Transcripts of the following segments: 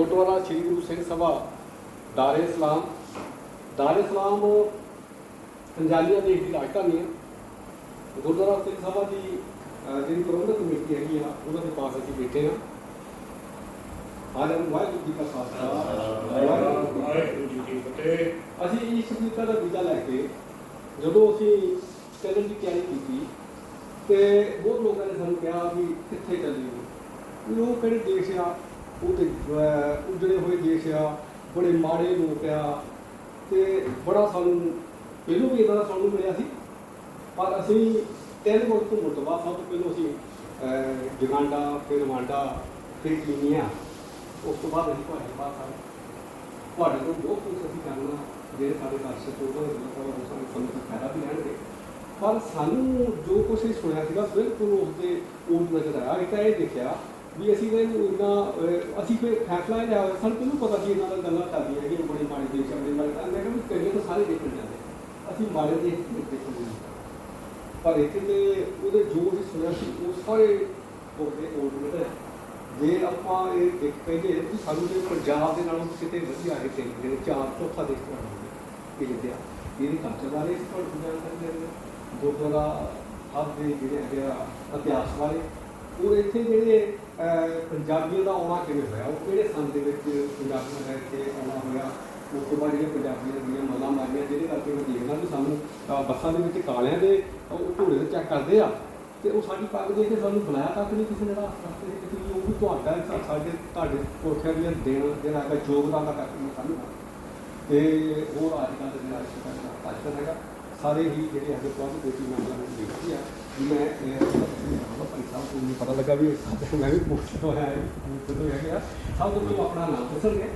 ਗੁਰਦੁਆਰਾ ਸ੍ਰੀ ਗੁਰੂ ਸਿੰਘ ਸਭਾ, ਦਾਰੇ ਇਸਲਾਮ ਦਾਰੇ ਇਸਲਾਮ ਪੰਜਾਬੀਆਂ ਦੇਸ਼ ਦੀ ਰਾਜਧਾਨੀ ਹੈ। ਗੁਰਦੁਆਰਾ ਸਿੰਘ ਸਭਾ ਦੀ ਜਿਹੜੀ ਪ੍ਰਬੰਧਕ ਕਮੇਟੀ ਹੈਗੀ ਆ, ਉਹਨਾਂ ਦੇ ਪਾਸ ਅਸੀਂ ਬੈਠੇ ਹਾਂ। ਆਜ ਨੂੰ ਵਾਹਿਗੁਰੂ ਜੀ ਕਾ ਖਾਲਸਾ। ਵਾਹਿਗੁਰੂ ਜੀ ਕੀ ਫਤਿਹ। ਅਸੀਂ ਇਸ ਅਫਰੀਕਾ ਦਾ ਵੀਜ਼ਾ ਲੈ ਕੇ, ਜਦੋਂ ਅਸੀਂ ਚੱਲਣ ਦੀ ਤਿਆਰੀ ਕੀਤੀ, ਤੇ ਬਹੁਤ ਲੋਕਾਂ ਨੇ ਸਾਨੂੰ ਕਿਹਾ ਵੀ ਕਿੱਥੇ ਚੱਲੀਏ। ਲੋਕ ਕਿਹੜੇ ਦੇਸ਼ ਆ? ਉਹ ਤੇ ਉਜੜੇ ਹੋਏ ਦੇਸ਼ ਆ, ਬੜੇ ਮਾੜੇ ਲੋਕ ਆ, ਤੇ ਬੜਾ ਸਾਨੂੰ, ਪਹਿਲੋਂ ਵੀ ਇਹਦਾ ਸਾਨੂੰ ਮਿਲਿਆ ਸੀ, ਪਰ ਅਸੀਂ ਤਿੰਨ ਮੁਲਕ ਘੁੰਮਣ ਤੋਂ ਬਾਅਦ ਸਭ ਤੋਂ ਪਹਿਲਾਂ ਅਸੀਂ ਜਗਾਂਡਾ, ਫਿਰ ਰਵਾਂਡਾ ਫਿਰ ਕੀਨੀਆ ਉਸ ਤੋਂ ਬਾਅਦ ਅਸੀਂ ਤੁਹਾਡੇ ਪਾਸ ਆਏ। ਤੁਹਾਡੇ ਤੋਂ ਬਹੁਤ ਕੁਝ ਅਸੀਂ ਜਾਣਨਾ, ਜਿਹੜੇ ਸਾਡੇ ਦਰਸ਼ਕ ਉਹਨਾਂ ਦੇ ਮਤਲਬ ਸਾਨੂੰ ਸੁਣ ਫਾਇਦਾ ਵੀ ਲੈਣਗੇ ਪਰ ਸਾਨੂੰ ਜੋ ਕੁਝ ਸੁਣਿਆ ਸੀਗਾ, ਬਿਲਕੁਲ ਉਸ ਦੇ ਉਲਟ ਨਜ਼ਰ ਆਇਆ, ਇੱਕ ਤਾਂ ਇਹ ਦੇਖਿਆ ਵੀ ਅਸੀਂ ਇਹਨੂੰ ਇੰਨਾ ਅਸੀਂ ਕੋਈ ਫੈਸਲਾ ਇਹ ਲਿਆ ਹੋਇਆ, ਸਾਨੂੰ ਕਿਹਨੂੰ ਪਤਾ ਸੀ ਇਹਨਾਂ ਦਾ ਗੱਲਾਂ ਚੱਲਦੀਆਂ ਹੈਗੀਆਂ ਬੜੇ ਮਾੜੇ ਦੇਸ਼ ਆ ਬੜੇ ਮਾੜੇ ਤਾਂ ਮੈਂ ਕਿਹਾ ਕਰੀਏ ਤਾਂ ਸਾਰੇ ਦੇਖਣ ਜਾਂਦੇ ਅਸੀਂ ਮਾੜੇ ਦੇਸ਼ ਨਹੀਂ ਦੇਖਣ ਪਰ ਇੱਥੇ ਤੇ ਉਹਦੇ ਜੋ ਅਸੀਂ ਸੁਣਿਆ ਸੀ ਉਹ ਸਾਰੇ ਉਹਦੇ ਉਲਟ ਨਜ਼ਰ ਜੇ ਆਪਾਂ ਇਹ ਦੇਖ ਕਹਿੰਦੇ ਕਿ ਸਾਨੂੰ ਜੇ ਪੰਜਾਬ ਦੇ ਨਾਲੋਂ ਕਿਤੇ ਵਧੀਆ ਹੈ ਤੇ ਜਿਹੜੇ ਚਾਰ ਚੌਥਾ ਦੇਸ਼ ਤੁਹਾਨੂੰ ਇਹ ਜਿੱਦਿਆ ਇਹਦੀ ਕਲਚਰ ਬਾਰੇ ਇਸ ਤੋਂ ਜਾਣਕਾਰੀ ਦੇ ਰਹੇ ਗੁਰਦੁਆਰਾ ਸਾਹਿਬ ਦੇ ਜਿਹੜੇ ਹੈਗੇ ਆ ਇਤਿਹਾਸ ਬਾਰੇ ਉਹ ਇੱਥੇ ਜਿਹੜੇ ਪੰਜਾਬੀਆਂ ਦਾ ਆਉਣਾ ਕਿਵੇਂ ਹੋਇਆ? ਉਹ ਕਿਹੜੇ ਸੰਨ ਦੇ ਵਿੱਚ ਪੰਜਾਬੀਆਂ ਦਾ ਇੱਥੇ ਆਉਣਾ ਹੋਇਆ? ਉਸ ਤੋਂ ਬਾਅਦ ਜਿਹੜੀਆਂ ਪੰਜਾਬੀਆਂ ਦੀਆਂ ਮੱਲਾਂ ਮਾਰੀਆਂ, ਜਿਹਦੇ ਕਰਕੇ ਮੈਂ ਦੇਖਦਾ ਵੀ ਸਾਨੂੰ ਬੱਸਾਂ ਦੇ ਵਿੱਚ ਕਾਲਿਆਂ ਦੇ ਉਹ ਘੋੜੇ ਦੇ ਚੈੱਕ ਕਰਦੇ ਆ ਤੇ ਉਹ ਸਾਡੀ ਪੱਗ ਦੇ ਕੇ ਸਾਨੂੰ ਬੁਲਾਇਆ ਤੱਕ ਨਹੀਂ ਕਿਸੇ ਨੇ ਦਾ ਰਸਤੇ ਦੇ ਉਹ ਵੀ ਤੁਹਾਡਾ ਸਾਡੇ, ਤੁਹਾਡੇ ਕੋਠਿਆਂ ਦੀਆਂ ਦੇਣ ਜਿਹੜਾ ਹੈਗਾ, ਯੋਗਦਾਨ ਦਾ ਕਰਕੇ ਮੈਂ ਸਾਨੂੰ ਤੇ ਹੋਰ ਅੱਜ ਕੱਲ੍ਹ ਦਾ ਜਿਹੜਾ ਇਸ ਤਰ੍ਹਾਂ ਹੈਗਾ, ਸਾਰੇ ਹੀ ਜਿਹੜੇ ਹੈਗੇ, ਬਹੁਤ ਬੇਟੀ ਮੈਂਬਰਾਂ ਨੂੰ ਦੇਖੀ ਆ ਵੀ ਮੈਂ ਇਹ ਭਾਈ ਸਾਹਿਬ ਨੂੰ ਨਹੀਂ ਪਤਾ ਲੱਗਾ ਵੀ ਸਾਡੇ ਮੈਂ ਵੀ ਪੁੱਛ ਤੋਂ ਆਇਆ ਪੁੱਛ ਤੋਂ ਹੈਗੇ ਆ ਸਭ ਤੋਂ ਪਹਿਲਾਂ ਆਪਣਾ ਨਾਮ ਦੱਸਣਗੇ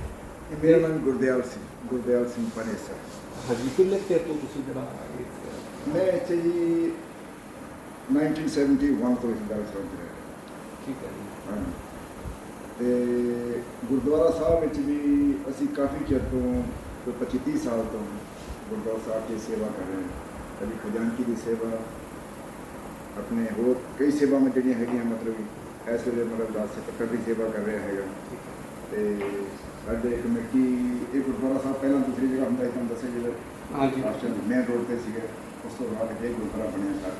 ਮੇਰਾ ਨਾਮ ਗੁਰਦਿਆਲ ਸਿੰਘ ਗੁਰਦਿਆਲ ਸਿੰਘ ਪਨੇਸਰ ਹਾਂਜੀ ਕਿੰਨੇ ਚਿਰ ਤੋਂ ਤੁਸੀਂ ਜਿਹੜਾ ਇਹ- ਮੈਂ ਇੱਥੇ ਜੀ 1971 ਤੋਂ ਇਸ ਗੱਲ ਸੁਣ ਰਿਹਾ ਠੀਕ ਹੈ ਜੀ। ਹਾਂਜੀ। ਤੇ ਗੁਰਦੁਆਰਾ ਸਾਹਿਬ ਵਿੱਚ ਵੀ ਅਸੀਂ ਕਾਫੀ ਚਿਰ ਤੋਂ ਕੋਈ 25 30 ਸਾਲ ਤੋਂ ਗੁਰਦੁਆਰਾ ਸਾਹਿਬ ਦੀ ਸੇਵਾ ਕਰ ਰਹੇ ਹਾਂ। ਕਦੀ ਖਜ਼ਾਨਚੀ ਦੀ ਸੇਵਾ ਆਪਣੇ ਹੋਰ ਕਈ ਸੇਵਾਵਾਂ ਜਿਹੜੀਆਂ ਹੈਗੀਆਂ ਮਤਲਬ ਇਸ ਵੇਲੇ ਮਤਲਬ ਦਾਸ ਸਤਕਰ ਦੀ ਸੇਵਾ ਕਰ ਰਿਹਾ ਹੈਗਾ। ਤੇ ਸਾਡੇ ਕਮੇਟੀ ਇਹ ਗੁਰਦੁਆਰਾ ਸਾਹਿਬ ਪਹਿਲਾਂ ਦੂਸਰੀ ਜਗ੍ਹਾ ਹੁੰਦਾ ਸੀ ਤੁਹਾਨੂੰ ਦੱਸਿਆ ਜਿਹੜਾ ਹਾਂਜੀ। ਰਾਸ਼ਟਰ ਮੇਨ ਰੋਡ ਤੇ ਸੀਗੇ ਉਸ ਤੋਂ ਬਾਅਦ ਇਹ ਗੁਰਦੁਆਰਾ ਬਣਿਆ ਸਰ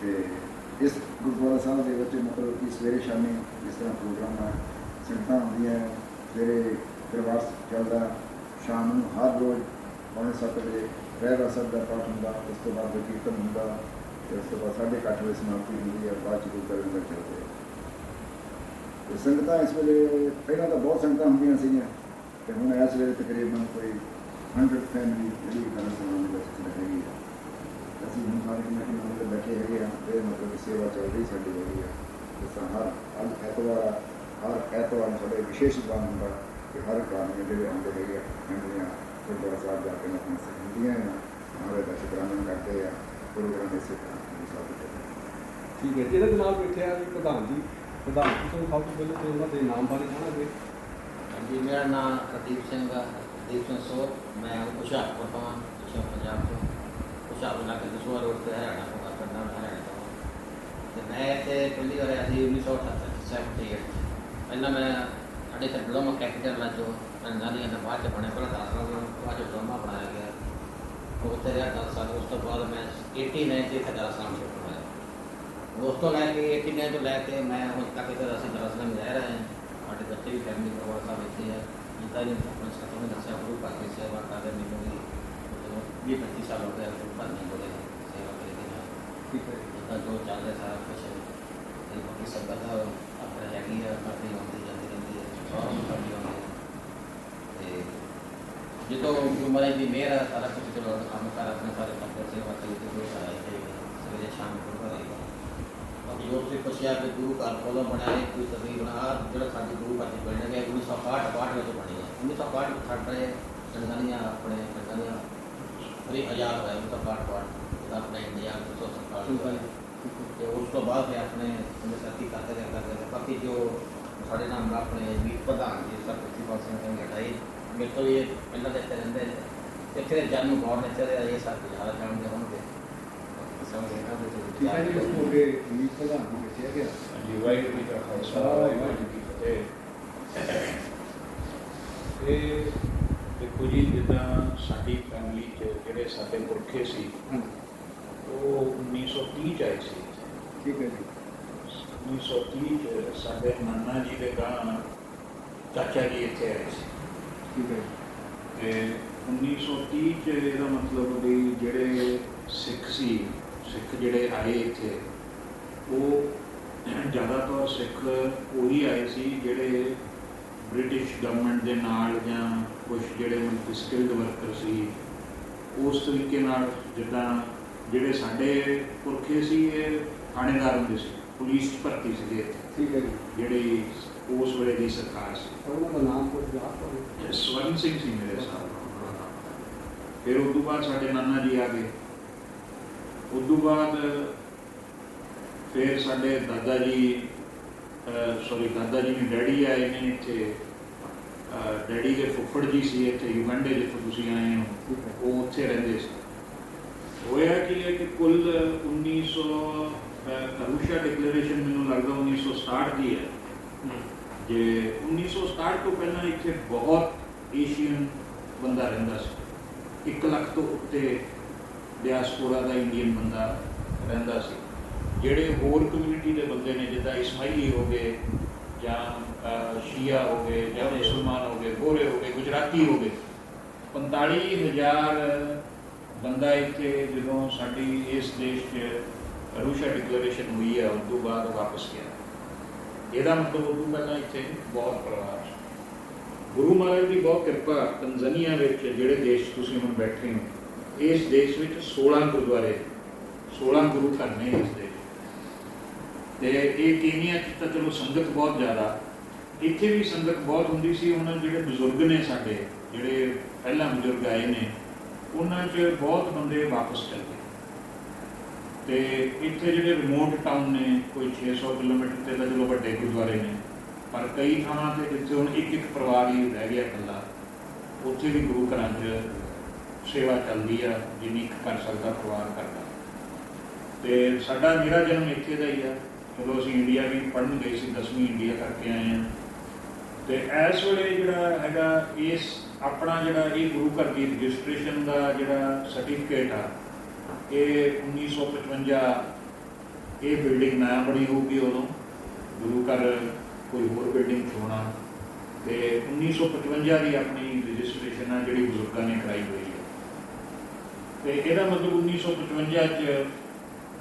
ਤੇ ਇਸ ਗੁਰਦੁਆਰਾ ਸਾਹਿਬ ਦੇ ਵਿੱਚ ਮਤਲਬ ਕਿ ਸਵੇਰੇ ਸ਼ਾਮੀ ਜਿਸ ਤਰ੍ਹਾਂ ਪ੍ਰੋਗਰਾਮ ਆ ਸੰਗਤਾਂ ਹੁੰਦੀਆਂ ਸਵੇਰੇ ਦਰਬਾਰ ਚੱਲਦਾ ਸ਼ਾਮ ਨੂੰ ਹਰ ਰੋਜ਼ ਪੌਣੇ ਸੱਤ ਵਜੇ ਰਹਿਰਾ ਸਾਹਿਬ ਦਾ ਪਾਠ ਹੁੰਦਾ ਉਸ ਤੋਂ ਬਾਅਦ ਕੀਰਤਨ ਹੁੰਦਾ ਤੇ ਉਸ ਤੋਂ ਬਾਅਦ ਸਾਢੇ ਕੁ ਅੱਠ ਵਜੇ ਸਮਾਪਤੀ ਹੁੰਦੀ ਹੈ, ਬਾਅਦ ਚ ਗੁਰਦੁਆਰੇ ਅੰਦਰ ਚੱਲਦੇ ਆ ਤੇ ਸੰਗਤਾਂ ਇਸ ਵੇਲੇ, ਪਹਿਲਾਂ ਤਾਂ ਬਹੁਤ ਸੰਗਤਾਂ ਹੁੰਦੀਆਂ ਸੀਗੀਆਂ, ਤੇ ਹੁਣ ਇਸ ਵੇਲੇ ਤਕਰੀਬਨ ਕੋਈ 100 ਫੈਮਿਲੀ ਜਿਹੜੀ ਕਰਨ ਸਮਾਂ ਦੇ ਵਿੱਚ ਹੈਗੀ ਆ ਅਸੀਂ ਹੁਣ ਸਾਰੇ ਕਮੇਟੀ ਮੈਂਬਰ ਬੈਠੇ ਹੈਗੇ ਆ ਤੇ ਮਤਲਬ ਕਿ ਸੇਵਾ ਚੱਲ ਰਹੀ ਸਾਡੀ ਹੈਗੀ ਆ ਜਿਸ ਤਰ੍ਹਾਂ ਹਰ ਹਰ ਐਤਵਾਰ ਹਰ ਐਤਵਾਰ ਨੂੰ ਸਾਡੇ ਵਿਸ਼ੇਸ਼ ਬਾਨ ਹੁੰਦਾ ਕਿ ਹਰ ਕਾਰਨ ਜਿਹੜੇ ਆਉਂਦੇ ਹੈਗੇ ਆ, ਫੈਮਲੀਆਂ, ਗੁਰਦੁਆਰਾ ਸਾਹਿਬ ਜਾ ਕੇ ਆਪਣੀ ਸਹਿਮਤੀਆਂ ਮਹਾਰਾਜ ਦਾ ਸ਼ੁਕਰਾਨਾ ਕਰਦੇ ਆ, ਗੁਰੂ ਇਸੇ ਤਰ੍ਹਾਂ ਸਭ ਕੁਝ ਠੀਕ ਹੈ ਜੀ। ਇਹਦੇ ਨਾਲ ਬੈਠੇ ਪ੍ਰਧਾਨ ਜੀ। ਪ੍ਰਧਾਨ ਜੀ ਤੋਂ ਸਭ ਤੋਂ ਪਹਿਲਾਂ ਤੇ ਉਹਨਾਂ ਦੇ ਨਾਮ ਬਾਰੇ ਜਾਣਾਂਗੇ। ਜੀ ਮੇਰਾ ਨਾਮ ਪ੍ਰਦੀਪ ਸਿੰਘ ਆ ਦੀਪ ਸਿੰਘ ਸੋਰ ਮੈਂ ਹੁਸ਼ਿਆਰਪੁਰ ਤੋਂ ਹਾਂ ਪਿੱਛੋਂ ਪੰਜਾਬ ਤੋਂ। ਹੁਸ਼ਿਆਰਪੁਰ ਨਾਲ ਕਿ ਰੋਡ ਤੇ ਹਰਿਆਣਾ ਤੋਂ ਆ, ਪਿੰਡਾਂ ਹਰਿਆਣਾ ਤੋਂ ਹਾਂ। ਤੇ ਮੈਂ ਇੱਥੇ ਪਹਿਲੀ ਵਾਰ ਆਇਆ ਸੀ 1978 78 ਪਹਿਲਾਂ ਮੈਂ ਸਾਡੇ ਇੱਥੇ ਡਿਪਲੋਮਾ ਕੈਪੀਟਲ ਆ, ਜੋ ਤੰਜ਼ਾਨੀਆ ਦਾ ਬਾਅਦ ਚ ਬਣਿਆ ਪਹਿਲਾਂ ਦਸ ਸਾਲ ਬਾਅਦ ਚ ਡਿਪਲੋਮਾ ਬਣਾਇਆ ਗਿਆ। ਉਹ ਉੱਥੇ ਰਿਹਾ ਦਸ ਸਾਲ, ਉਸ ਤੋਂ ਬਾਅਦ ਮੈਂ 89 ਚ ਇੱਥੇ ਦਸ ਸਾਲ ਸ਼ਿਫਟ ਹੋਇਆ ਉਸ ਤੋਂ ਲੈ ਕੇ 89 ਤੋਂ ਲੈ ਕੇ ਮੈਂ ਹੁਣ ਤੱਕ ਇੱਧਰ ਅਸੀਂ ਦਰਅਸਲ ਰਹਿ ਰਹੇ ਹਾਂ ਸਾਡੇ ਬੱਚੇ ਵੀ ਫੈਮਿਲੀ ਪਰਿਵਾਰ ਸਭ ਇੱਥੇ ਹੈ ਜਿੱਦਾਂ ਜੀ ਆਪਣੇ ਸਾਥੋਂ ਨੇ ਦੱਸਿਆ ਗੁਰੂ ਘਰ ਦੀ ਸੇਵਾ ਕਰਦੇ ਮੈਨੂੰ ਵੀ ਵੀ 25 ਸਾਲ ਹੋ ਗਏ ਗੁਰੂ ਘਰ ਦੀ ਬੋਲੇ ਸੇਵਾ ਕਰੀ ਦੀ ਹੈ ਠੀਕ ਹੈ ਜੀ। ਜਿੱਦਾਂ ਜੋ ਚੱਲ ਰਿਹਾ ਸਾਰਾ ਕੁਛ ਇਹ ਬਾਕੀ ਸੰਗਤ ਦਾ ਆਪਣੇ ਹੈਗੀ ਹੈ ਆਪਣੀ ਆਉਂਦੀ ਜਾਂਦੀ ਰਹਿੰਦੀ ਹੈ ਸਾਰਾ ਕੁਝ ਕਰਦੀ ਆਉਂਦੀ ਹੈ ਤੇ ਜਦੋਂ ਗੁਰੂ ਮਹਾਰਾਜ ਦੀ ਮਿਹਰ ਹੈ ਸਾਰਾ ਕੁਝ ਚਲੋ ਕੰਮ ਕਰ ਆਪਣੇ ਸਾਰੇ ਕਰੀ ਤੇ ਪੁੱਛਿਆ ਕਿ ਗੁਰੂ ਘਰ ਕੋਲੋਂ ਬਣਿਆ ਹੈ ਕੋਈ ਤਸਵੀਰ ਬਣਾ ਜਿਹੜਾ ਸਾਡੇ ਗੁਰੂ ਘਰ ਦੀ ਬਿਲਡਿੰਗ ਹੈ 1962 62 ਵਿੱਚ ਬਣੀ ਹੈ 1962 ਵਿੱਚ ਸਾਡੇ ਟੰਗਾਨੀਆਂ ਆਪਣੇ ਟੰਗਾਨੀਆਂ ਫਰੀ ਆਜ਼ਾਦ ਹੋਇਆ 1962 ਜਿਹਦਾ ਆਪਣਾ ਇੰਡੀਆ 1947 ਠੀਕ ਹੈ ਹੋਇਆ ਜੀ। ਠੀਕ ਹੈ। ਤੇ ਉਸ ਤੋਂ ਬਾਅਦ ਫਿਰ ਆਪਣੇ ਸਾਥੀ ਕਰਦੇ ਰਹੇ ਕਰਦੇ ਰਹੇ ਬਾਕੀ ਜੋ ਸਾਡੇ ਨਾਲ ਆਪਣੇ ਵੀ ਪ੍ਰਧਾਨ ਜੀ ਸਰ ਪ੍ਰਿੰਸੀਪਲ ਸਿੰਘ ਸਿੰਘ ਲੜਾਈ ਮੇਰੇ ਤੋਂ ਇਹ ਪਹਿਲਾਂ ਦੇ ਰਹਿੰਦੇ ਨੇ ਇੱਥੇ ਜਨਮ ਗੌਰ ਨੇ ਚਲੇ ਇਹ ਸਭ ਜ਼ਿਆਦਾ ਜਾਣਦੇ ਹੋਣਗੇ ਠੀਕ ਹੈ ਜੀ ਇਸ ਮੋਗੇ ਮੀਤ ਪ੍ਰਧਾਨ ਜੀ ਬੈਠੇ ਹੈਗੇ ਜੀ ਵਾਹਿਗੁਰੂ ਜੀ ਕਾ ਖਾਲਸਾ ਵਾਹਿਗੁਰੂ ਜੀ ਕੀ ਫਤਿਹ ਇਹ ਦੇਖੋ ਜੀ ਜਿੱਦਾਂ ਸਾਡੀ ਫੈਮਿਲੀ 'ਚ ਜਿਹੜੇ ਸਾਡੇ ਪੁਰਖੇ ਸੀ ਉਹ 1930 ਚ ਆਏ ਸੀ ਠੀਕ ਹੈ ਜੀ 1930 ਚ ਸਾਡੇ ਨਾਨਾ ਜੀ ਦੇ ਗਾਂ ਚਾਚਾ ਜੀ ਇੱਥੇ ਆਏ ਸੀ ਠੀਕ ਹੈ ਤੇ 1930 ਚ ਇਹਦਾ ਮਤਲਬ ਵੀ ਜਿਹੜੇ ਸਿੱਖ ਸੀ ਸਿੱਖ ਜਿਹੜੇ ਆਏ ਇੱਥੇ ਉਹ ਜ਼ਿਆਦਾਤਰ ਸਿੱਖ ਉਹੀ ਆਏ ਸੀ ਜਿਹੜੇ ਬ੍ਰਿਟਿਸ਼ ਗਵਰਨਮੈਂਟ ਦੇ ਨਾਲ ਜਾਂ ਕੁਝ ਜਿਹੜੇ ਮਤਲਬ ਸਕਿਲਡ ਵਰਕਰ ਸੀ। ਉਸ ਤਰੀਕੇ ਨਾਲ ਜਿੱਦਾਂ ਜਿਹੜੇ ਸਾਡੇ ਪੁਰਖੇ ਸੀ ਇਹ ਥਾਣੇਦਾਰ ਹੁੰਦੇ ਸੀ ਪੁਲਿਸ ਭਰਤੀ ਸੀਗੇ ਇੱਥੇ। ਠੀਕ ਹੈ ਜੀ। ਜਿਹੜੀ ਉਸ ਵੇਲੇ ਦੀ ਸਰਕਾਰ ਸੀ। ਉਹਨਾਂ ਦਾ ਨਾਮ ਕੁਝ ਯਾਦ ਤੁਹਾਨੂੰ ਸਵਰਨ ਸਿੰਘ ਸੀ ਮੇਰੇ ਨਾਲ। ਫਿਰ ਉਸ ਤੋਂ ਬਾਅਦ ਸਾਡੇ ਨਾਨਾ ਜੀ ਆ ਗਏ। ਉਸ ਤੋਂ ਬਾਅਦ ਫਿਰ ਸਾਡੇ ਦਾਦਾ ਜੀ ਸੌਰੀ ਦਾਦਾ ਜੀ ਨੇ ਡੈਡੀ ਆਏ ਨੇ ਇੱਥੇ। ਡੈਡੀ ਦੇ ਫੁੱਫੜ ਜੀ ਸੀ ਇੱਥੇ ਯੂਗੰਡੇ ਜਿੱਥੋਂ ਤੁਸੀਂ ਆਏ ਹੋ ਉਹ ਉੱਥੇ ਰਹਿੰਦੇ ਸੀ। ਹੋਇਆ ਕੀ ਹੈ ਕਿ ਕੁੱਲ 1900 ਕਰੂਸ਼ਾ ਡਿਕਲੇਰੇਸ਼ਨ ਮੈਨੂੰ ਲੱਗਦਾ 1967 ਦੀ ਹੈ। ਜੇ 1967 ਤੋਂ ਪਹਿਲਾਂ ਇੱਥੇ ਬਹੁਤ ਏਸ਼ੀਅਨ ਬੰਦਾ ਰਹਿੰਦਾ ਸੀ। 1 ਲੱਖ ਤੋਂ ਉੱਤੇ ਡਿਆਸਪੋਰਾ ਦਾ ਇੰਡੀਅਨ ਬੰਦਾ ਰਹਿੰਦਾ ਸੀ। ਜਿਹੜੇ ਹੋਰ ਕਮਿਊਨਿਟੀ ਦੇ ਬੰਦੇ ਨੇ ਜਿੱਦਾਂ ਇਸਮਾਈਲੀ ਹੋ ਗਏ ਜਾਂ ਸ਼ੀਆ ਹੋ ਗਏ ਜਾਂ ਮੁਸਲਮਾਨ ਹੋ ਗਏ ਗੋਰੇ ਹੋ ਗਏ ਗੁਜਰਾਤੀ ਹੋ ਗਏ 45000 ਬੰਦਾ ਇੱਥੇ ਜਦੋਂ ਸਾਡੀ ਇਸ ਦੇਸ਼ 'ਚ ਰੂਸ਼ਾ ਡਿਕਲੇਰੇਸ਼ਨ ਹੋਈ ਹੈ ਉਸ ਤੋਂ ਬਾਅਦ ਉਹ ਵਾਪਸ ਗਿਆ। ਇਹਦਾ ਮਤਲਬ ਉਦੋਂ ਪਹਿਲਾਂ ਇੱਥੇ ਬਹੁਤ ਪਰਿਵਾਰ। ਗੁਰੂ ਮਹਾਰਾਜ ਦੀ ਬਹੁਤ ਕਿਰਪਾ ਤੰਜ਼ਾਨੀਆ ਵਿੱਚ ਜਿਹੜੇ ਦੇਸ਼ 'ਚ ਤੁਸੀਂ ਹੁਣ ਬੈਠੇ ਹੋ ਇਸ ਦੇਸ਼ ਵਿੱਚ 16 ਗੁਰਦੁਆਰੇ 16 ਗੁਰੂ ਘਰ ਨੇ ਇਸ ਦੇ 'ਚ। ਤੇ ਇਹ ਕੀਨੀਆ 'ਚ ਤਾਂ ਚਲੋ ਸੰਗਤ ਬਹੁਤ ਜ਼ਿਆਦਾ ਇੱਥੇ ਵੀ ਸੰਗਤ ਬਹੁਤ ਹੁੰਦੀ ਸੀ, ਉਹਨਾਂ ਜਿਹੜੇ ਬਜ਼ੁਰਗ ਨੇ ਸਾਡੇ, ਜਿਹੜੇ ਪਹਿਲਾਂ ਬਜ਼ੁਰਗ ਆਏ ਨੇ, ਉਹਨਾਂ 'ਚ ਬਹੁਤ ਬੰਦੇ ਵਾਪਸ ਚਲੇ ਗਏ ਤੇ ਇੱਥੇ ਜਿਹੜੇ ਰਿਮੋਟ ਟਾਊਨ ਨੇ, ਕੋਈ 600 ਕਿਲੋਮੀਟਰ ਤੇ ਤਾਂ ਚਲੋ ਵੱਡੇ ਗੁਰਦੁਆਰੇ ਨੇ, ਪਰ ਕਈ ਥਾਵਾਂ ਤੇ ਜਿੱਥੇ ਹੁਣ ਇੱਕ ਇੱਕ ਪਰਿਵਾਰ ਹੀ ਰਹਿ ਗਿਆ ਇਕੱਲਾ, ਉੱਥੇ ਵੀ ਗੁਰੂ ਘਰਾਂ 'ਚ ਸੇਵਾ ਚੱਲਦੀ ਆ, ਜਿੰਨੀ ਕਰ ਸਕਦਾ, ਪਰਿਵਾਰ ਕਰਦਾ। ਤੇ ਸਾਡਾ ਮੇਰਾ ਜਨਮ ਇੱਥੇ ਦਾ ਹੀ ਆ। ਜਦੋਂ ਅਸੀਂ ਇੰਡੀਆ ਵੀ ਪੜ੍ਹਨ ਗਏ ਸੀ 10ਵੀਂ ਇੰਡੀਆ ਕਰਕੇ ਆਏ ਆ। ਤੇ ਇਸ ਵੇਲੇ ਜਿਹੜਾ ਹੈਗਾ, ਇਸ ਆਪਣਾ ਜਿਹੜਾ ਇਹ ਗੁਰੂ ਘਰ ਦੀ ਰਜਿਸਟ੍ਰੇਸ਼ਨ ਦਾ ਜਿਹੜਾ ਸਰਟੀਫਿਕੇਟ ਆ, ਇਹ 1955 ਇਹ ਬਿਲਡਿੰਗ ਨਾ ਬਣੀ ਹੋਊਗੀ ਉਦੋਂ। ਗੁਰੂ ਘਰ ਕੋਈ ਹੋਰ ਬਿਲਡਿੰਗ ਹੋਣਾ ਤੇ 1955 ਦੀ ਆਪਣੀ ਰਜਿਸਟ੍ਰੇਸ਼ਨ ਆ, ਜਿਹੜੀ ਬਜ਼ੁਰਗਾਂ ਨੇ ਕਰਾਈ ਹੋਈ ਹੈ ਤੇ ਇਹਦਾ ਮਤਲਬ 1955 ਚ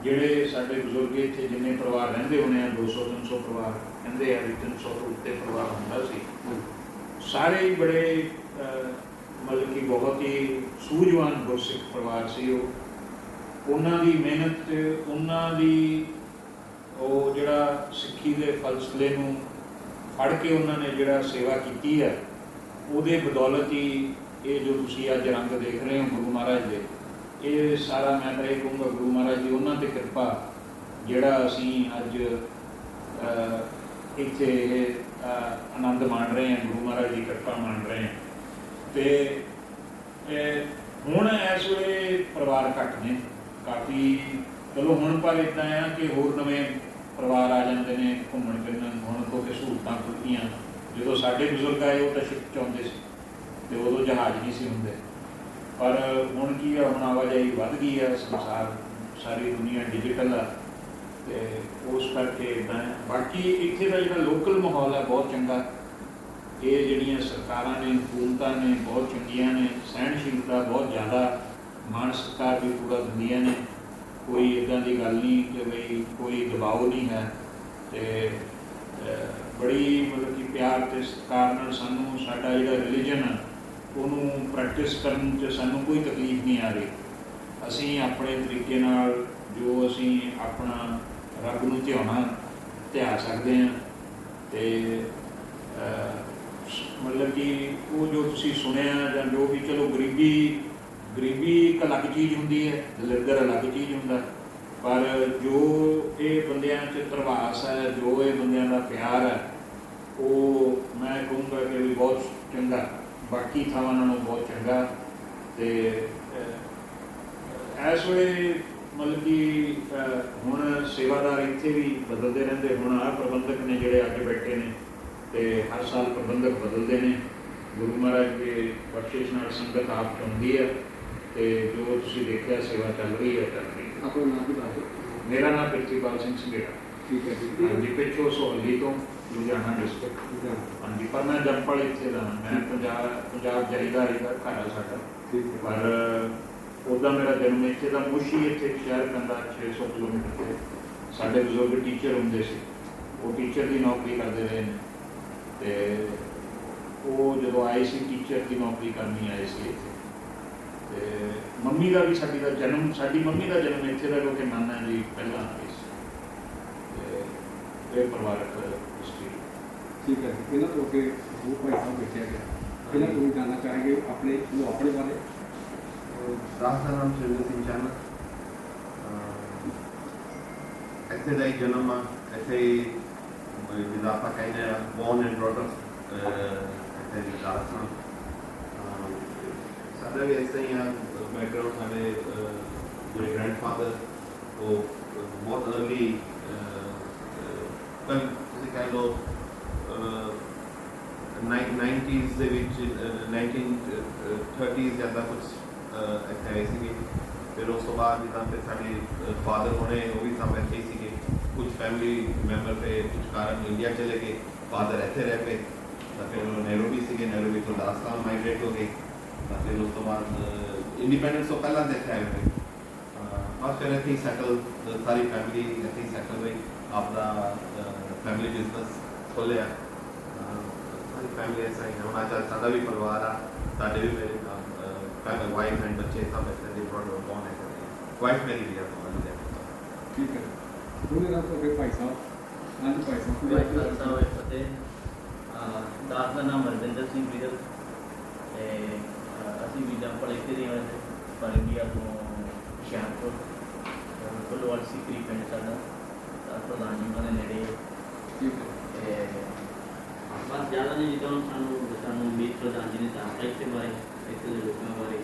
ਜਿਹੜੇ ਸਾਡੇ ਬਜ਼ੁਰਗ ਇੱਥੇ ਜਿੰਨੇ ਪਰਿਵਾਰ ਰਹਿੰਦੇ ਹੋਣੇ ਆ 200 300 ਪਰਿਵਾਰ ਕਹਿੰਦੇ ਆ ਵੀ 300 ਤੋਂ ਉੱਤੇ ਪਰਿਵਾਰ ਹੁੰਦਾ ਸੀ। ਸਾਰੇ ਹੀ ਬੜੇ ਮਤਲਬ ਕਿ ਬਹੁਤ ਹੀ ਸੂਝਵਾਨ ਗੁਰਸਿੱਖ ਪਰਿਵਾਰ ਸੀ ਉਹ। ਉਹਨਾਂ ਦੀ ਮਿਹਨਤ ਤੇ ਉਹਨਾਂ ਦੀ ਉਹ ਜਿਹੜਾ ਸਿੱਖੀ ਦੇ ਫਲਸਫੇ ਨੂੰ ਫੜ ਕੇ ਉਹਨਾਂ ਨੇ ਜਿਹੜਾ ਸੇਵਾ ਕੀਤੀ ਹੈ ਉਹਦੇ ਬਦੌਲਤ ਹੀ ਇਹ ਜੋ ਤੁਸੀਂ ਅੱਜ ਰੰਗ ਦੇਖ ਰਹੇ ਹੋ ਗੁਰੂ ਮਹਾਰਾਜ ਦੇ ਇਹ ਸਾਰਾ ਮੈਂ ਤਾਂ ਇਹ ਕਹੂੰਗਾ ਗੁਰੂ ਮਹਾਰਾਜ ਦੀ ਉਹਨਾਂ ਤੇ ਕਿਰਪਾ ਜਿਹੜਾ ਅਸੀਂ ਅੱਜ ਇੱਥੇ ਇਹ, ਆਨੰਦ ਮਾਣ ਰਹੇ ਹਾਂ ਗੁਰੂ ਮਹਾਰਾਜ ਦੀ ਕਿਰਪਾ ਮਾਣ ਰਹੇ ਹਾਂ। ਤੇ ਹੁਣ ਇਸ ਵੇਲੇ ਪਰਿਵਾਰ ਘੱਟ ਨੇ। ਕਾਫੀ ਚਲੋ ਹੁਣ ਪਰ ਇਦਾਂ ਆ ਕਿ ਹੋਰ ਨਵੇਂ ਪਰਿਵਾਰ ਆ ਜਾਂਦੇ ਨੇ ਘੁੰਮਣ ਫਿਰਨ ਹੁਣ ਕਿਉਂਕਿ ਸਹੂਲਤਾਂ ਖੁੱਲ੍ਹੀਆਂ ਜਦੋਂ ਸਾਡੇ ਬਜ਼ੁਰਗ ਆਏ ਉਹ ਤਾਂ ਸ਼ਿਪ ਚਾਹੁੰਦੇ ਸੀ। ਤੇ ਉਦੋਂ ਜਹਾਜ਼ ਨਹੀਂ ਸੀ ਹੁੰਦੇ। ਪਰ ਹੁਣ ਕੀ ਆ, ਹੁਣ ਆਵਾਜਾਈ ਵੱਧ ਗਈ ਆ, ਸੰਸਾਰ, ਸਾਰੀ ਦੁਨੀਆ ਡਿਜੀਟਲ ਆ, ਤੇ ਉਸ ਕਰਕੇ ਇਦਾਂ ਬਾਕੀ ਇੱਥੇ ਦਾ ਜਿਹੜਾ ਲੋਕਲ ਮਾਹੌਲ ਹੈ ਬਹੁਤ ਚੰਗਾ। ਇਹ ਜਿਹੜੀਆਂ ਸਰਕਾਰਾਂ ਨੇ, ਹਕੂਮਤਾਂ ਨੇ, ਬਹੁਤ ਚੰਗੀਆਂ ਨੇ, ਸਹਿਣਸ਼ੀਲਤਾ ਬਹੁਤ ਜ਼ਿਆਦਾ, ਮਾਣ ਸਤਿਕਾਰ ਵੀ ਪੂਰਾ ਦਿੰਦੀਆਂ ਨੇ। ਕੋਈ ਇਦਾਂ ਦੀ ਗੱਲ ਨਹੀਂ ਕਿ ਬਈ ਕੋਈ ਦਬਾਅ ਨਹੀਂ ਹੈ। ਤੇ ਬੜੀ ਮਤਲਬ ਕਿ ਪਿਆਰ ਤੇ ਸਤਿਕਾਰ ਨਾਲ ਸਾਨੂੰ ਸਾਡਾ ਜਿਹੜਾ ਰਿਲੀਜਨ ਹੈ ਉਹਨੂੰ ਪ੍ਰੈਕਟਿਸ ਕਰਨ 'ਚ ਸਾਨੂੰ ਕੋਈ ਤਕਲੀਫ ਨਹੀਂ ਆ ਰਹੀ। ਅਸੀਂ ਆਪਣੇ ਤਰੀਕੇ ਨਾਲ ਜੋ ਅਸੀਂ ਆਪਣਾ ਰੱਬ ਨੂੰ ਧਿਆਉਣਾ, ਧਿਆ ਸਕਦੇ ਹਾਂ ਤੇ ਮਤਲਬ ਕਿ ਉਹ ਜੋ ਤੁਸੀਂ ਸੁਣਿਆ ਜਾਂ ਜੋ ਵੀ, ਚਲੋ ਗਰੀਬੀ ਗਰੀਬੀ ਇੱਕ ਅਲੱਗ ਚੀਜ਼ ਹੁੰਦੀ ਹੈ ਦਲਿੱਦਰ ਅਲੱਗ ਚੀਜ਼ ਹੁੰਦਾ। ਪਰ ਜੋ ਇਹ ਬੰਦਿਆਂ 'ਚ ਪ੍ਰਵਾਸ ਹੈ, ਜੋ ਇਹ ਬੰਦਿਆਂ ਦਾ ਪਿਆਰ ਹੈ, ਉਹ ਮੈਂ ਕਹੂੰਗਾ ਕਿ ਵੀ ਬਹੁਤ ਚੰਗਾ। ਬਾਕੀ ਥਾਵਾਂ ਨਾਲੋਂ ਬਹੁਤ ਚੰਗਾ ਤੇ ਇਸ ਵੇਲੇ ਮਤਲਬ ਕਿ ਹੁਣ ਸੇਵਾਦਾਰ ਇੱਥੇ ਵੀ ਬਦਲਦੇ ਰਹਿੰਦੇ ਹੁਣ ਆਹ ਪ੍ਰਬੰਧਕ ਨੇ ਜਿਹੜੇ ਅੱਜ ਬੈਠੇ ਨੇ ਤੇ ਹਰ ਸਾਲ ਪ੍ਰਬੰਧਕ ਬਦਲਦੇ ਨੇ। ਗੁਰੂ ਮਹਾਰਾਜ ਦੇ ਬਖਸ਼ਿਸ਼ ਨਾਲ ਸੰਗਤ ਆਪ ਚੁਣਦੀ ਹੈ ਤੇ ਜੋ ਤੁਸੀਂ ਦੇਖਿਆ ਸੇਵਾ ਚੱਲ ਰਹੀ ਹੈ ਚੱਲ ਰਹੀ ਹੈ। ਆਪਣਾ ਨਾਮ ਵੀ ਦੱਸ ਮੇਰਾ ਨਾਮ ਪ੍ਰਿਤੀਪਾਲ ਸਿੰਘ ਸੰਘੇੜਾ। ਠੀਕ ਹੈ ਜੀ। ਹਾਂਜੀ ਪਿੱਛੋਂ ਸੋਹਲੀ ਤੋਂ ਲੁਧਿਆਣਾ ਡਿਸਟ੍ਰਿਕਟ ਹਾਂਜੀ ਪਰ ਮੈਂ ਜੰਪਲ ਇੱਥੇ ਦਾ ਮੈਂ ਪੰਜਾਬ ਪੰਜਾਬ ਜਰੀਦਾਰੀ ਦਾ ਘਰ ਆ ਸਾਡਾ। ਠੀਕ ਹੈ। ਪਰ ਉਹਦਾ ਮੇਰਾ ਜਨਮ ਇੱਥੇ ਦਾ ਮੁਸ਼ੀ ਇੱਥੇ ਇੱਕ ਸ਼ਹਿਰ ਪੈਂਦਾ 600 ਕਿਲੋਮੀਟਰ ਤੇ। ਸਾਡੇ ਬਜ਼ੁਰਗ ਟੀਚਰ ਹੁੰਦੇ ਸੀ। ਉਹ ਟੀਚਰ ਦੀ ਨੌਕਰੀ ਕਰਦੇ ਰਹੇ ਨੇ। ਤੇ ਉਹ ਜਦੋਂ ਆਏ ਸੀ ਟੀਚਰ ਦੀ ਨੌਕਰੀ ਕਰਨੀ ਆਏ ਸੀ ਇੱਥੇ। ਤੇ ਮੰਮੀ ਦਾ ਵੀ ਸਾਡੀ ਦਾ ਜਨਮ ਸਾਡੀ ਮੰਮੀ ਦਾ ਜਨਮ ਇੱਥੇ ਦਾ ਕਿਉਂਕਿ ਨਾਨਾ ਜੀ ਪਹਿਲਾਂ ਆਏ ਸੀ। ਤੇ ਇਹ ਪਰਿਵਾਰਕ ਠੀਕ ਹੈ ਇਹਨਾਂ ਤੋਂ ਅੱਗੇ ਉਹ ਭਾਈ ਸਾਹਿਬ ਬੈਠਿਆ ਗਿਆ ਇਹਨਾਂ ਤੋਂ ਵੀ ਜਾਣਨਾ ਚਾਹਾਂਗੇ ਆਪਣੇ ਨੂੰ ਆਪਣੇ ਬਾਰੇ। ਦਾਸ ਨਾਮ ਸੁਰਿੰਦਰ ਸਿੰਘ ਚਾਨਕ ਇੱਥੇ ਦਾ ਹੀ ਜਨਮ ਆ। ਇੱਥੇ ਹੀ ਆਪਾਂ ਕਹਿੰਦੇ ਆ ਬੋਰਨ ਐਂਡ ਬ੍ਰੌਟ ਅਪ ਇੱਥੇ ਦੀ ਦਾਸ ਸਾਡਾ ਵੀ ਐਸਾ ਹੀ ਆ। ਬੈਕਗ੍ਰਾਉਂਡ ਸਾਡੇ ਅਹ, ਜਿਹੜੇ ਗ੍ਰੈਂਡਫਾਦਰ ਉਹ ਬਹੁਤ ਅਰਲੀ ਪਰ ਤੁਸੀਂ ਕਹਿ ਲਓ 90s ਦੇ ਵਿੱਚ ਅਹ, 1930s ਜ਼ਿਆਦਾ ਕੁਝ ਇੱਥੇ ਆਏ ਸੀਗੇ। ਫਿਰ ਉਸ ਤੋਂ ਬਾਅਦ ਜਿੱਦਾਂ ਫਿਰ ਸਾਡੇ ਫਾਦਰ ਹੋਣੇ ਉਹ ਵੀ ਸਭ ਇੱਥੇ ਹੀ ਸੀਗੇ। ਕੁਝ ਫੈਮਿਲੀ ਮੈਂਬਰ ਤੇ ਕੁਝ ਕਾਰਨ ਇੰਡੀਆ ਚਲੇ ਗਏ। ਫਾਦਰ ਇੱਥੇ ਰਹਿ ਪਏ। ਤਾਂ ਫਿਰ ਉਹ ਨੈਰੋਬੀ ਸੀਗੇ। ਨੈਰੋਬੀ ਤੋਂ ਦਾਸਤਾਨ ਮਾਈਗ੍ਰੇਟ ਹੋ ਗਏ। ਤਾਂ ਫਿਰ ਉਸ ਤੋਂ ਬਾਅਦ ਇੰਡੀਪੈਂਡੈਂਸ ਤੋਂ ਪਹਿਲਾਂ ਦੇ ਇੱਥੇ ਆਏ ਹੋਏ। ਅਹ ਬਸ ਫਿਰ ਇੱਥੇ ਹੀ ਸੈਟਲ ਸਾਰੀ ਫੈਮਿਲੀ ਇੱਥੇ ਹੀ ਸੈਟਲ ਹੋਈ। ਆਪਦਾ ਫੈਮਿਲੀ ਬਿਜ਼ਨਸ ਖੋਲਿਆ ਸਾਰੀ ਫੈਮਿਲੀ ਐਸਾ ਹੀ ਹੈ। ਹੁਣ ਅੱਜ ਸਾਡਾ ਵੀ ਪਰਿਵਾਰ ਆ। ਸਾਡੇ ਵੀ ਮੇਰੇ ਫੈਮਿਲੀ ਵਾਈਫ ਐਂਡ ਬੱਚੇ ਸਭ ਇੱਥੇ ਦੇ ਪ੍ਰੋਡਕਟ ਬੌਨ ਹੈ? ਵਾਈਫ ਮੇਰੀ ਵੀ ਆ ਤੋਂ ਅੰਦਰ ਠੀਕ ਹੈ। ਉਹਨੇ ਨਾਲ ਤੋਂ ਭਾਈ ਸਾਹਿਬ ਹਾਂਜੀ ਭਾਈ ਸਾਹਿਬ। ਕਾ ਖਾਲਸਾ ਫਤਿਹ। ਅਹ ਦਾਸ ਦਾ ਨਾਮ ਰਵਿੰਦਰ ਸਿੰਘ ਵੀਰਲ। ਤੇ ਅਸੀਂ ਵੀ ਜੰਪਲ ਇੱਥੇ ਦੇ ਹਾਂ ਪਰ ਇੰਡੀਆ ਤੋਂ ਹੁਸ਼ਿਆਰਪੁਰ ਫੁੱਲਵਾਲ ਸਿਕਰੀ ਪਿੰਡ ਸਾਡਾ ਤਾਂ ਪ੍ਰਧਾਨ ਜੀ ਦੇ ਨੇੜੇ। ਠੀਕ ਹੈ। ਤੇ ਜ਼ਿਆਦਾ ਨਹੀਂ ਜਿੱਦਾਂ ਸਾਨੂੰ ਸਾਨੂੰ ਮੀਤ ਪ੍ਰਧਾਨ ਜੀ ਨੇ ਦੱਸਤਾ ਇੱਥੇ ਬਾਰੇ ਇੱਥੇ ਦੇ ਲੋਕਾਂ ਬਾਰੇ।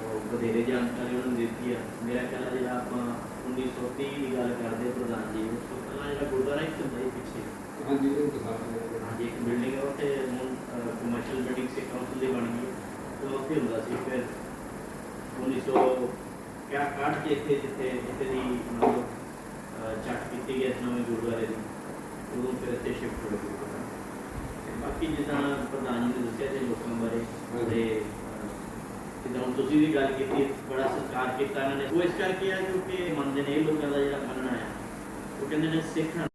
ਉਹ ਵਧੇਰੇ ਜਾਣਕਾਰੀ ਉਹਨਾਂ ਨੇ ਦਿੱਤੀ ਆ। ਮੇਰਾ ਕਹਿਣਾ ਜਿਹੜਾ ਆਪਾਂ 1930 ਦੀ ਗੱਲ ਕਰਦੇ ਪ੍ਰਧਾਨ ਜੀ ਉਸ ਤੋਂ ਪਹਿਲਾਂ ਜਿਹੜਾ ਗੁਰਦੁਆਰਾ ਇੱਕ ਹੁੰਦਾ ਸੀ ਪਿੱਛੇ। ਹਾਂਜੀ ਇਹ ਦਿਖਾ ਹਾਂਜੀ ਇੱਕ ਬਿਲਡਿੰਗ ਹੈ ਉੱਥੇ ਹੁਣ ਕਮਰਸ਼ੀਅਲ ਬਿਲਡਿੰਗ ਸੇ ਕਾਉਂਸਲ ਦੀ ਬਣ ਗਈ ਹੈ ਤੇ ਉੱਥੇ ਹੁੰਦਾ ਸੀ ਫਿਰ 1900 ਕਿਆ ਕਾਟ ਕੇ ਇੱਥੇ ਜਿੱਥੇ ਇੱਥੇ ਦੀ ਮਤਲਬ ਚੱਟ ਕੀਤੀ ਗਈ ਇਸ ਨਵੇਂ ਗੁਰਦੁਆਰੇ ਦੀ। ਉਦੋਂ ਫਿਰ ਇੱਥੇ ਸ਼ਿਫਟ ਹੋ ਤੇ ਬਾਕੀ ਜਿੱਦਾਂ ਪ੍ਰਧਾਨ ਜੀ ਨੇ ਦੱਸਿਆ ਤੇ ਲੋਕਾਂ ਬਾਰੇ ਤੇ ਜਿੱਦਾਂ ਹੁਣ ਤੁਸੀਂ ਵੀ ਗੱਲ ਕੀਤੀ ਬੜਾ ਸਤਿਕਾਰ ਕੀਤਾ ਇਹਨਾਂ ਨੇ। ਉਹ ਇਸ ਕਰਕੇ ਆ ਕਿਉਂਕਿ ਮੰਨਦੇ ਨੇ ਇਹ ਲੋਕਾਂ ਦਾ ਜਿਹੜਾ ਮੰਨਣਾ ਹੈ ਉਹ ਕਹਿੰਦੇ ਨੇ ਸਿੱਖ